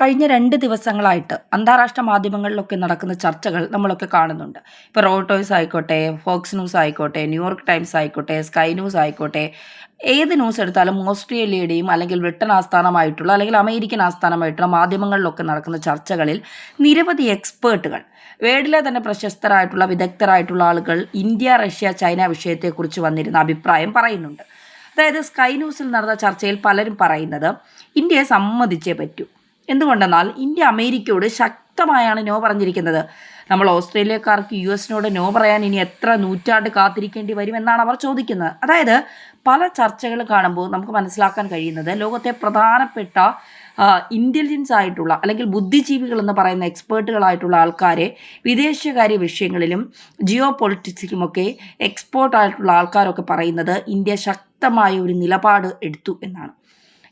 കഴിഞ്ഞ രണ്ട് ദിവസങ്ങളായിട്ട് അന്താരാഷ്ട്ര മാധ്യമങ്ങളിലൊക്കെ നടക്കുന്ന ചർച്ചകൾ നമ്മളൊക്കെ കാണുന്നുണ്ട്. ഇപ്പോൾ റോട്ടോയ്സ് ആയിക്കോട്ടെ ഫോക്സ് ന്യൂസ് ആയിക്കോട്ടെ ന്യൂയോർക്ക് ടൈംസ് ആയിക്കോട്ടെ സ്കൈ ന്യൂസ് ആയിക്കോട്ടെ ഏത് ന്യൂസ് എടുത്താലും ഓസ്ട്രേലിയയുടെയും അല്ലെങ്കിൽ ബ്രിട്ടൻ ആസ്ഥാനമായിട്ടുള്ള അല്ലെങ്കിൽ അമേരിക്കൻ ആസ്ഥാനമായിട്ടുള്ള മാധ്യമങ്ങളിലൊക്കെ നടക്കുന്ന ചർച്ചകളിൽ നിരവധി എക്സ്പേർട്ടുകൾ വേൾഡിലെ തന്നെ പ്രശസ്തരായിട്ടുള്ള വിദഗ്ധരായിട്ടുള്ള ആളുകൾ ഇന്ത്യ റഷ്യ ചൈന വിഷയത്തെക്കുറിച്ച് വന്നിരുന്ന അഭിപ്രായം പറയുന്നുണ്ട്. അതായത് സ്കൈ ന്യൂസിൽ നടന്ന ചർച്ചയിൽ പലരും പറയുന്നത് ഇന്ത്യയെ സമ്മതിച്ചേ പറ്റൂ. എന്തുകൊണ്ടെന്നാൽ ഇന്ത്യ അമേരിക്കയോട് ശക്തമായാണ് നോ പറഞ്ഞിരിക്കുന്നത്. നമ്മൾ ഓസ്ട്രേലിയക്കാർക്ക് യു എസിനോട് നോ പറയാൻ ഇനി എത്ര നൂറ്റാണ്ട് കാത്തിരിക്കേണ്ടി വരുമെന്നാണ് അവർ ചോദിക്കുന്നത്. അതായത് പല ചർച്ചകൾ കാണുമ്പോൾ നമുക്ക് മനസ്സിലാക്കാൻ കഴിയുന്നത് ലോകത്തെ പ്രധാനപ്പെട്ട ഇന്റലിജൻസ് ആയിട്ടുള്ള അല്ലെങ്കിൽ ബുദ്ധിജീവികൾ എന്ന് പറയുന്ന എക്സ്പേർട്ടുകളായിട്ടുള്ള ആൾക്കാരെ വിദേശകാര്യ വിഷയങ്ങളിലും ജിയോ പൊളിറ്റിക്സിലുമൊക്കെ എക്സ്പേർട്ടായിട്ടുള്ള ആൾക്കാരൊക്കെ പറയുന്നത് ഇന്ത്യ ശക്തമായ ഒരു നിലപാട് എടുത്തു എന്നാണ്.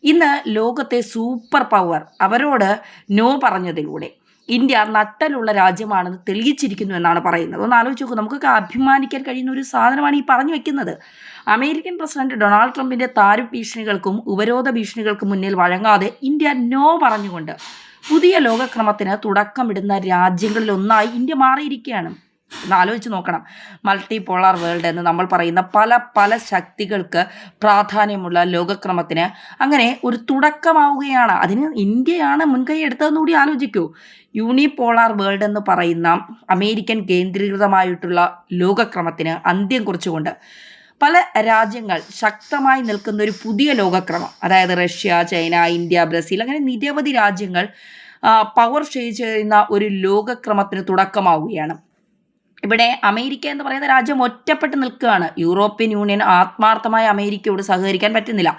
ഇന്ന് ലോകത്തെ സൂപ്പർ പവർ അവരോട് നോ പറഞ്ഞതിലൂടെ. ഇന്ത്യ നട്ടലുള്ള രാജ്യമാണെന്ന് തെളിയിച്ചിരിക്കുന്നു എന്നാണ് പറയുന്നത്. ഒന്ന് ആലോചിച്ച് നോക്കൂ നമുക്കൊക്കെ അഭിമാനിക്കാൻ കഴിയുന്ന ഒരു സാധനമാണ് ഈ പറഞ്ഞു വെക്കുന്നത്. അമേരിക്കൻ പ്രസിഡന്റ് ഡൊണാൾഡ് ട്രംപിന്റെ താരു ഭീഷണികൾക്കും ഉപരോധ ഭീഷണികൾക്കും മുന്നിൽ വഴങ്ങാതെ ഇന്ത്യ നോ പറഞ്ഞുകൊണ്ട് പുതിയ ലോകക്രമത്തിന് തുടക്കമിടുന്ന രാജ്യങ്ങളിലൊന്നായി ഇന്ത്യ മാറിയിരിക്കുകയാണ്. ഒന്ന് ആലോചിച്ച് നോക്കണം. മൾട്ടി പോളാർ വേൾഡ് എന്ന് നമ്മൾ പറയുന്ന പല പല ശക്തികൾക്ക് പ്രാധാന്യമുള്ള ലോകക്രമത്തിന് അങ്ങനെ ഒരു തുടക്കമാവുകയാണ്. അതിന് ഇന്ത്യയാണ് മുൻകൈ എടുത്തതെന്ന് കൂടി ആലോചിക്കൂ. യൂണിപോളാർ വേൾഡ് എന്ന് പറയുന്ന അമേരിക്കൻ കേന്ദ്രീകൃതമായിട്ടുള്ള ലോകക്രമത്തിന് അന്ത്യം കുറിച്ചുകൊണ്ട് പല രാജ്യങ്ങൾ ശക്തമായി നിൽക്കുന്ന ഒരു പുതിയ ലോകക്രമം അതായത് റഷ്യ ചൈന ഇന്ത്യ ബ്രസീൽ അങ്ങനെ നിരവധി രാജ്യങ്ങൾ പവർ ഷെയർ ചെയ്യുന്ന ഒരു ലോകക്രമത്തിന് തുടക്കമാവുകയാണ്. ഇവിടെ അമേരിക്ക എന്ന് പറയുന്ന രാജ്യം ഒറ്റപ്പെട്ട് നിൽക്കുകയാണ്. യൂറോപ്യൻ യൂണിയൻ ആത്മാർത്ഥമായ അമേരിക്കയോട് സഹകരിക്കാൻ പറ്റുന്നില്ല.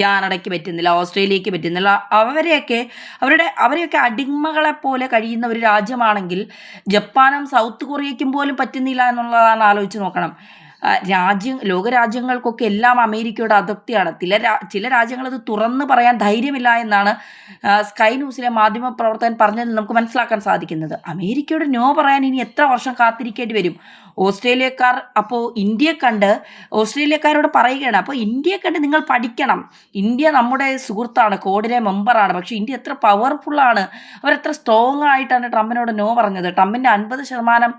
കാനഡയ്ക്ക് പറ്റുന്നില്ല ഓസ്ട്രേലിയക്ക് പറ്റുന്നില്ല. അവരെയൊക്കെ അവരുടെ അവരെയൊക്കെ അടിമകളെ പോലെ കഴിയുന്ന ഒരു രാജ്യമാണെങ്കിൽ ജപ്പാനും സൗത്ത് കൊറിയയ്ക്കും പോലും പറ്റുന്നില്ല എന്നുള്ളതാണ് ആലോചിച്ച് നോക്കണം. രാജ്യം ലോകരാജ്യങ്ങൾക്കൊക്കെ എല്ലാം അമേരിക്കയുടെ അതൃപ്തിയാണ്. ചില ചില രാജ്യങ്ങൾ അത് തുറന്ന് പറയാൻ ധൈര്യമില്ല എന്നാണ് സ്കൈ ന്യൂസിലെ മാധ്യമ പ്രവർത്തകൻ പറഞ്ഞതിൽ നമുക്ക് മനസ്സിലാക്കാൻ സാധിക്കുന്നത്. അമേരിക്കയുടെ നോ പറയാൻ ഇനി എത്ര വർഷം കാത്തിരിക്കേണ്ടി വരും? ഓസ്ട്രേലിയക്കാർ അപ്പോൾ ഇന്ത്യ കണ്ട് ഓസ്ട്രേലിയക്കാരോട് പറയുകയാണ് അപ്പോൾ ഇന്ത്യയെ കണ്ട് നിങ്ങൾ പഠിക്കണം. ഇന്ത്യ നമ്മുടെ സുഹൃത്താണ് കോഡിലെ മെമ്പറാണ് പക്ഷേ ഇന്ത്യ എത്ര പവർഫുള്ളാണ് അവരെത്ര സ്ട്രോങ് ആയിട്ടാണ് ട്രംപിനോട് നോ പറഞ്ഞത്. ട്രംപിന്റെ അൻപത് ശതമാനം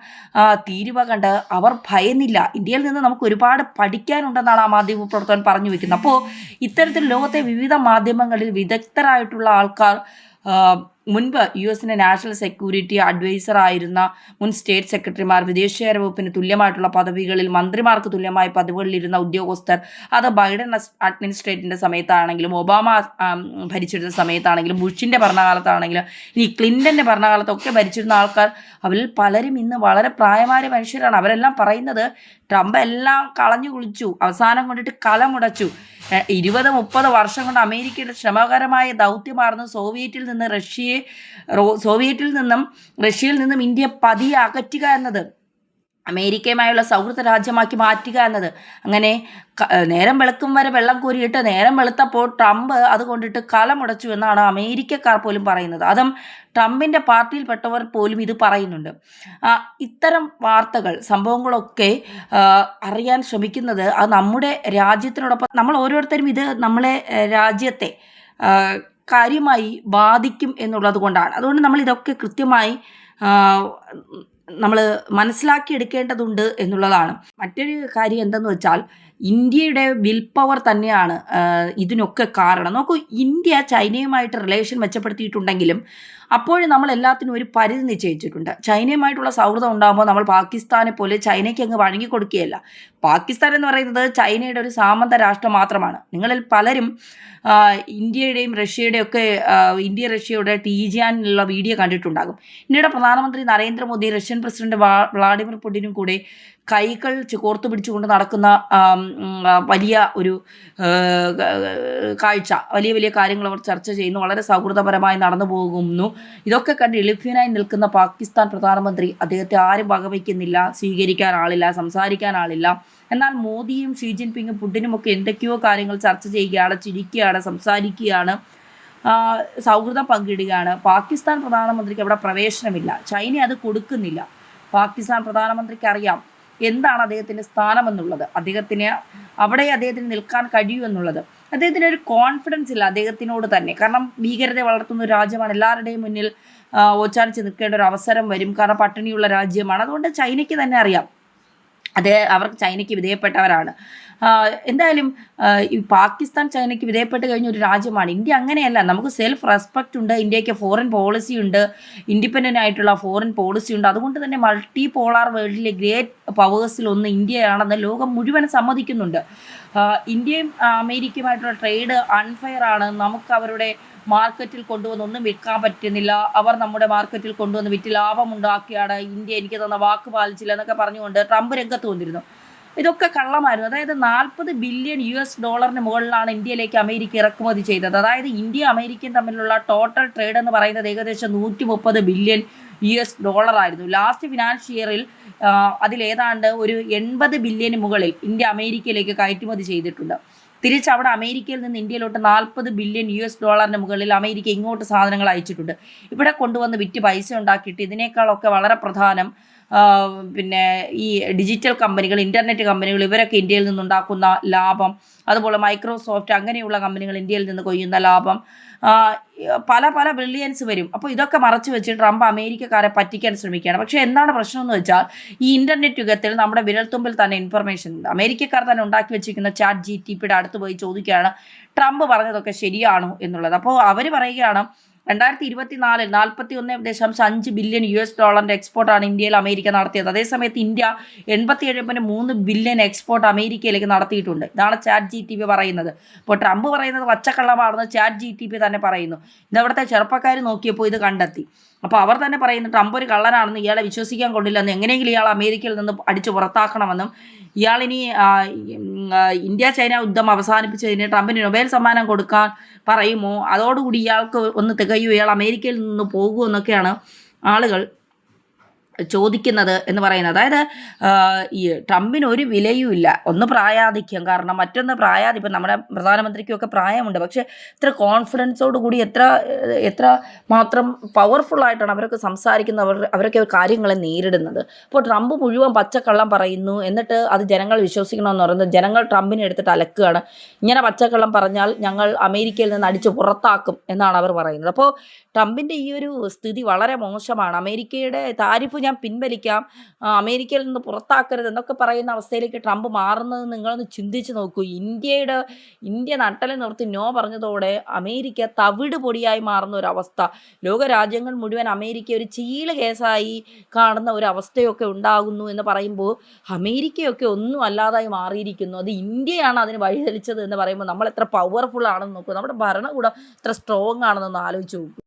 തീരുവ കണ്ട് അവർ ഭയന്നില്ല. ഇന്ത്യയിൽ നിന്ന് നമുക്ക് ഒരുപാട് പഠിക്കാനുണ്ടെന്നാണ് ആ മാധ്യമ പ്രവർത്തകൻ പറഞ്ഞു വെക്കുന്നത്. അപ്പോൾ ഇത്തരത്തിൽ ലോകത്തെ വിവിധ മാധ്യമങ്ങളിൽ വിദഗ്ധരായിട്ടുള്ള ആൾക്കാർ മുൻപ് യു എസിന്റെ നാഷണൽ സെക്യൂരിറ്റി അഡ്വൈസർ ആയിരുന്ന മുൻ സ്റ്റേറ്റ് സെക്രട്ടറിമാർ വിദേശകാര്യ വകുപ്പിന് തുല്യമായിട്ടുള്ള പദവികളിൽ മന്ത്രിമാർക്ക് തുല്യമായ പദവികളിലിരുന്ന ഉദ്യോഗസ്ഥർ അത് ബൈഡൻ അഡ്മിനിസ്ട്രേറ്റിന്റെ സമയത്താണെങ്കിലും ഒബാമ ഭരിച്ചിരുന്ന സമയത്താണെങ്കിലും ബുഷിന്റെ ഭരണകാലത്താണെങ്കിലും ഇനി ക്ലിന്റന്റെ ഭരണകാലത്തൊക്കെ ഭരിച്ചിരുന്ന ആൾക്കാർ അവരിൽ പലരും ഇന്ന് വളരെ പ്രായമായ മനുഷ്യരാണ്. അവരെല്ലാം പറയുന്നത് ട്രംപ് എല്ലാം കളഞ്ഞു കുളിച്ചു. അവസാനം കൊണ്ടിട്ട് കലമുടച്ചു ഇരുപത് മുപ്പത് വർഷം കൊണ്ട് അമേരിക്കയുടെ ശ്രമകരമായ ദൗത്യമാർന്ന് സോവിയറ്റിൽ നിന്ന് റഷ്യയെ സോവിയറ്റിൽ നിന്നും റഷ്യയിൽ നിന്നും ഇന്ത്യ പതിയെ അകറ്റുക എന്നത് അമേരിക്കയുമായുള്ള സൗഹൃദ രാജ്യമാക്കി മാറ്റുക എന്നത്. അങ്ങനെ നേരം വെളുക്കും വരെ വെള്ളം കോരിയിട്ട് നേരം വെളുത്തപ്പോൾ ട്രംപ് അത് കൊണ്ടിട്ട് കലമുടച്ചു എന്നാണ് അമേരിക്കക്കാർ പോലും പറയുന്നത്. അതും ട്രംപിന്റെ പാർട്ടിയിൽപ്പെട്ടവർ പോലും ഇത് പറയുന്നുണ്ട്. ഇത്തരം വാർത്തകൾ സംഭവങ്ങളൊക്കെ അറിയാൻ ശ്രമിക്കുന്നത് അത് നമ്മുടെ രാജ്യത്തിനോടൊപ്പം നമ്മൾ ഓരോരുത്തരും ഇത് നമ്മളെ രാജ്യത്തെ കാര്യമായി ബാധിക്കും എന്നുള്ളത് കൊണ്ടാണ്. അതുകൊണ്ട് നമ്മൾ ഇതൊക്കെ കൃത്യമായി നമ്മൾ മനസ്സിലാക്കിയെടുക്കേണ്ടതുണ്ട് എന്നുള്ളതാണ്. മറ്റൊരു കാര്യം എന്തെന്ന് വെച്ചാൽ ഇന്ത്യയുടെ വിൽ പവർ തന്നെയാണ് ഇതിനൊക്കെ കാരണം. നോക്കൂ ഇന്ത്യ ചൈനയുമായിട്ട് റിലേഷൻ മെച്ചപ്പെടുത്തിയിട്ടുണ്ടെങ്കിലും അപ്പോഴും നമ്മൾ എല്ലാത്തിനും ഒരു പരിധി നിശ്ചയിച്ചിട്ടുണ്ട്. ചൈനയുമായിട്ടുള്ള സൗഹൃദം ഉണ്ടാകുമ്പോൾ നമ്മൾ പാകിസ്ഥാനെ പോലെ ചൈനയ്ക്ക് അങ്ങ് വഴങ്ങി കൊടുക്കുകയല്ല. പാകിസ്ഥാൻ എന്ന് പറയുന്നത് ചൈനയുടെ ഒരു സാമന്ത രാഷ്ട്രം മാത്രമാണ്. നിങ്ങളിൽ പലരും ഇന്ത്യയുടെയും റഷ്യയുടെയും ഒക്കെ ഇന്ത്യ റഷ്യയുടെ ടീജിയാനിലുള്ള വീഡിയോ കണ്ടിട്ടുണ്ടാകും. ഇന്ത്യയുടെ പ്രധാനമന്ത്രി നരേന്ദ്രമോദി റഷ്യൻ പ്രസിഡന്റ് വ്ളാഡിമിർ പുടിനും കൂടെ കൈകൾ കോർത്തു പിടിച്ചുകൊണ്ട് നടക്കുന്ന വലിയ ഒരു കാഴ്ച വലിയ വലിയ കാര്യങ്ങൾ അവർ ചർച്ച ചെയ്യുന്നു വളരെ സൗഹൃദപരമായി നടന്നു പോകുന്നു. ഇതൊക്കെ കണ്ട് എളുപ്പിനായി നിൽക്കുന്ന പാകിസ്ഥാൻ പ്രധാനമന്ത്രി അദ്ദേഹത്തെ ആരും വകവയ്ക്കുന്നില്ല സ്വീകരിക്കാൻ ആളില്ല സംസാരിക്കാൻ ആളില്ല. എന്നാൽ മോദിയും ഷീ ജിൻപിങ്ങും പുടിനുമൊക്കെ എന്തൊക്കെയോ കാര്യങ്ങൾ ചർച്ച ചെയ്യുകയാണ് ചിരിക്കുകയാണ് സംസാരിക്കുകയാണ് സൗഹൃദം പങ്കിടുകയാണ്. പാകിസ്ഥാൻ പ്രധാനമന്ത്രിക്ക് അവിടെ പ്രവേശനമില്ല ചൈന അത് കൊടുക്കുന്നില്ല. പാകിസ്ഥാൻ പ്രധാനമന്ത്രിക്ക് അറിയാം എന്താണ് അദ്ദേഹത്തിന്റെ സ്ഥാനമെന്നുള്ളത്? അദ്ദേഹത്തിന് അവിടെ അദ്ദേഹത്തിന് നിൽക്കാൻ കഴിയൂ എന്നുള്ളത് അദ്ദേഹത്തിന് ഒരു കോൺഫിഡൻസ് ഇല്ല അദ്ദേഹത്തിനോട് തന്നെ. കാരണം ഭീകരത വളർത്തുന്ന ഒരു രാജ്യമാണ്. എല്ലാവരുടെയും മുന്നിൽ ഓച്ചാനിച്ച് നിൽക്കേണ്ട ഒരു അവസരം വരും. കാരണം പട്ടിണിയുള്ള രാജ്യമാണ്. അതുകൊണ്ട് ചൈനയ്ക്ക് തന്നെ അറിയാം. അത് അവർക്ക് ചൈനയ്ക്ക് വിധേയപ്പെട്ടവരാണ്. എന്തായാലും ഈ പാകിസ്ഥാൻ ചൈനയ്ക്ക് വിധേയപ്പെട്ട് കഴിഞ്ഞ ഒരു രാജ്യമാണ്. ഇന്ത്യ അങ്ങനെയല്ല നമുക്ക് സെൽഫ് റെസ്പെക്റ്റ് ഉണ്ട് ഇന്ത്യയ്ക്ക് ഫോറിൻ പോളിസി ഉണ്ട് ഇൻഡിപെൻഡന്റ് ആയിട്ടുള്ള ഫോറിൻ പോളിസി ഉണ്ട്. അതുകൊണ്ട് തന്നെ മൾട്ടി പോളാർ വേൾഡിലെ ഗ്രേറ്റ് പവേഴ്സിൽ പവേഴ്സിലൊന്ന് ഇന്ത്യയാണെന്ന് ലോകം മുഴുവൻ സമ്മതിക്കുന്നുണ്ട്. ഇന്ത്യയും അമേരിക്കയുമായിട്ടുള്ള ട്രേഡ് അൺഫെയർ ആണ്. നമുക്ക് അവരുടെ മാർക്കറ്റിൽ കൊണ്ടുവന്ന് ഒന്നും വിൽക്കാൻ പറ്റുന്നില്ല. അവർ നമ്മുടെ മാർക്കറ്റിൽ കൊണ്ടുവന്ന് വിറ്റ് ലാഭമുണ്ടാക്കിയാണ്. ഇന്ത്യ എനിക്ക് തന്ന വാക്ക് പാലിച്ചില്ല എന്നൊക്കെ പറഞ്ഞുകൊണ്ട് ട്രംപ് രംഗത്ത് വന്നിരുന്നു. ഇതൊക്കെ കള്ളമായിരുന്നു. അതായത് നാൽപ്പത് ബില്യൺ യു എസ് ഡോളറിന് മുകളിലാണ് ഇന്ത്യയിലേക്ക് അമേരിക്ക ഇറക്കുമതി ചെയ്തത്. അതായത് ഇന്ത്യ അമേരിക്കയും തമ്മിലുള്ള ടോട്ടൽ ട്രേഡ് എന്ന് പറയുന്നത് ഏകദേശം നൂറ്റി മുപ്പത് ബില്യൺ യു എസ് ഡോളറായിരുന്നു ലാസ്റ്റ് ഫിനാൻഷ്യൽ ഇയറിൽ അതിലേതാണ്ട് ഒരു എൺപത് ബില്യന് മുകളിൽ ഇന്ത്യ അമേരിക്കയിലേക്ക് കയറ്റുമതി ചെയ്തിട്ടുണ്ട്. തിരിച്ച് അവിടെ അമേരിക്കയിൽ നിന്ന് ഇന്ത്യയിലോട്ട് നാൽപ്പത് ബില്യൺ യു എസ് ഡോളറിന് മുകളിൽ അമേരിക്ക ഇങ്ങോട്ട് സാധനങ്ങൾ അയച്ചിട്ടുണ്ട്. ഇവിടെ കൊണ്ടുവന്ന് വിറ്റ് പൈസ ഉണ്ടാക്കിയിട്ട് ഇതിനേക്കാളൊക്കെ വളരെ പ്രധാനം പിന്നെ ഈ ഡിജിറ്റൽ കമ്പനികൾ ഇന്റർനെറ്റ് കമ്പനികൾ ഇവരൊക്കെ ഇന്ത്യയിൽ നിന്നുണ്ടാക്കുന്ന ലാഭം അതുപോലെ മൈക്രോസോഫ്റ്റ് അങ്ങനെയുള്ള കമ്പനികൾ ഇന്ത്യയിൽ നിന്ന് കൊയ്യുന്ന ലാഭം പല പല ബ്രില്യൻസ് വരും. അപ്പോൾ ഇതൊക്കെ മറച്ചു വെച്ച് ട്രംപ് അമേരിക്കക്കാരെ പറ്റിക്കാൻ ശ്രമിക്കുകയാണ്. പക്ഷേ എന്താണ് പ്രശ്നം എന്ന് വെച്ചാൽ ഈ ഇന്റർനെറ്റ് യുഗത്തിൽ നമ്മുടെ വിരൽത്തുമ്പിൽ തന്നെ ഇൻഫർമേഷൻ അമേരിക്കക്കാർ തന്നെ ഉണ്ടാക്കി വെച്ചിരിക്കുന്ന ചാറ്റ് ജി ടി പിയുടെ അടുത്ത് പോയി ചോദിക്കുകയാണ് ട്രംപ് പറഞ്ഞതൊക്കെ ശരിയാണോ? എന്നുള്ളത്. അപ്പോൾ അവർ പറയുകയാണ് രണ്ടായിരത്തി ഇരുപത്തി നാലിൽ നാൽപ്പത്തി ഒന്ന് ദശാംശം അഞ്ച് ബില്യൺ യു എസ് ഡോളറിന്റെ എക്സ്പോർട്ടാണ് ഇന്ത്യയിൽ അമേരിക്ക നടത്തിയത്. അതേസമയത്ത് ഇന്ത്യ എൺപത്തി ഏഴ് പോയിന്റ് മൂന്ന് ബില്യൺ എക്സ്പോർട്ട് അമേരിക്കയിലേക്ക് നടത്തിയിട്ടുണ്ട്. ഇതാണ് ചാറ്റ് ജി ടി പി പറയുന്നത്. അപ്പോൾ ട്രംപ് പറയുന്നത് പച്ചക്കള്ളമാണെന്ന് ചാറ്റ് ജി ടി പി തന്നെ പറയുന്നു. ഇതവിടുത്തെ ചെറുപ്പക്കാർ നോക്കിയപ്പോൾ ഇത് കണ്ടെത്തി. അപ്പോൾ അവർ തന്നെ പറയുന്നു ട്രംപ് ഒരു കള്ളനാണെന്ന് ഇയാളെ വിശ്വസിക്കാൻ കൊള്ളില്ലെന്ന് എങ്ങനെയെങ്കിലും ഇയാൾ അമേരിക്കയിൽ നിന്ന് അടിച്ചു പുറത്താക്കണമെന്നും ഇയാളിനി ഇന്ത്യ ചൈന യുദ്ധം അവസാനിപ്പിച്ചതിന് ട്രംപിന് നൊബേൽ സമ്മാനം കൊടുക്കാൻ പറയുമോ? അതോടുകൂടി ഇയാൾക്ക് ഒന്ന് തികയോ ഇയാൾ അമേരിക്കയിൽ നിന്ന് പോകുമോ എന്നൊക്കെയാണ് ആളുകൾ ചോദിക്കുന്നത് എന്ന് പറയുന്നത്. അതായത് ഈ ട്രംപിന് ഒരു വിലയുമില്ല ഒന്ന് പ്രായാധിക്യം. കാരണം മറ്റൊന്ന് പ്രായാധി ഇപ്പം നമ്മുടെ പ്രധാനമന്ത്രിക്കൊക്കെ പ്രായമുണ്ട്. പക്ഷേ എത്ര കോൺഫിഡൻസോട് കൂടി എത്ര എത്ര മാത്രം പവർഫുൾ ആയിട്ടാണ് അവരൊക്കെ സംസാരിക്കുന്നത് അവർ അവരൊക്കെ കാര്യങ്ങളെ നേരിടുന്നത്. അപ്പോൾ ട്രംപ് മുഴുവൻ പച്ചക്കള്ളം പറയുന്നു. എന്നിട്ട് അത് ജനങ്ങൾ വിശ്വസിക്കണമെന്ന് പറയുന്നത് ജനങ്ങൾ ട്രംപിനെ എടുത്തിട്ട് അലക്കുകയാണ്. ഇങ്ങനെ പച്ചക്കള്ളം പറഞ്ഞാൽ ഞങ്ങൾ അമേരിക്കയിൽ നിന്ന് അടിച്ച് പുറത്താക്കും എന്നാണ് അവർ പറയുന്നത്. അപ്പോൾ ട്രംപിന്റെ ഈ ഒരു സ്ഥിതി വളരെ മോശമാണ്. അമേരിക്കയുടെ താരിഫ് ഞാൻ പിൻവലിക്കാം. അമേരിക്കയിൽ നിന്ന് പുറത്താക്കരുത് എന്നൊക്കെ പറയുന്ന അവസ്ഥയിലേക്ക് ട്രംപ് മാറുന്നത് നിങ്ങളൊന്ന് ചിന്തിച്ച് നോക്കൂ. ഇന്ത്യയുടെ ഇന്ത്യ നട്ടലെ നിർത്തി നോ പറഞ്ഞതോടെ അമേരിക്ക തവിട് പൊടിയായി മാറുന്ന ഒരു അവസ്ഥ ലോകരാജ്യങ്ങൾ മുഴുവൻ അമേരിക്ക ഒരു ചീല കേസായി കാണുന്ന ഒരു അവസ്ഥയൊക്കെ ഉണ്ടാകുന്നു എന്ന് പറയുമ്പോൾ അമേരിക്കയൊക്കെ ഒന്നും അല്ലാതായി മാറിയിരിക്കുന്നു. അത് ഇന്ത്യയാണ് അതിന് വഴിതെളിച്ചത് എന്ന് പറയുമ്പോൾ നമ്മൾ എത്ര പവർഫുൾ ആണെന്ന് നോക്കൂ. നമ്മുടെ ഭരണകൂടം എത്ര സ്ട്രോങ് ആണെന്നൊന്ന് ആലോചിച്ച് നോക്കൂ.